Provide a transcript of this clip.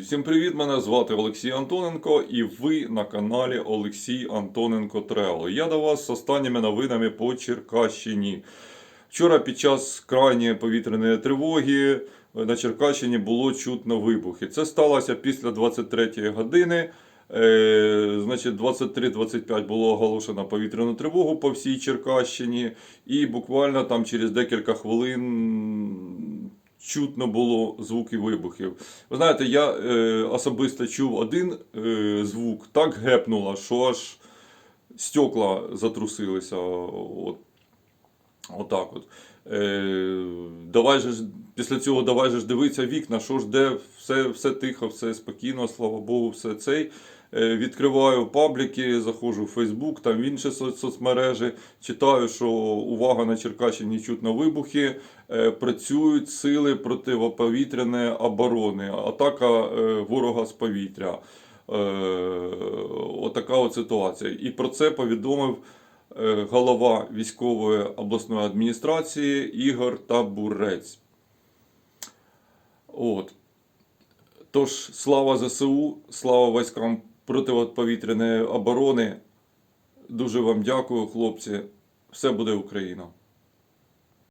Всім привіт! Мене звати Олексій Антоненко, і ви на каналі Олексій Антоненко Тревел. Я до вас з останніми новинами по Черкащині. Вчора під час крайньої повітряної тривоги на Черкащині було чутно вибухи. Це сталося після 23-ї години. Е, значить, 23-25 було оголошено повітряну тривогу по всій Черкащині, і буквально там через декілька хвилин чутно було звуки вибухів. Ви знаєте, я е, особисто чув один е, звук, так гепнуло, що аж стекла затрусилися. От, отак от. Е, давай же після цього давай же дивитися вікна, що ж де, все, все тихо, все спокійно, слава Богу, все цей. Е, Відкриваю пабліки, заходжу в Фейсбук, там в інші соцмережі, читаю, що увага на Черкащині чутно вибухи, е, працюють сили протиповітряної оборони, атака е, ворога з повітря. Отака от ситуація. І про це повідомив голова військової обласної адміністрації Ігор Табурець. От. Тож, слава ЗСУ, слава військам протиповітряної оборони. Дуже вам дякую, хлопці. Все буде Україна.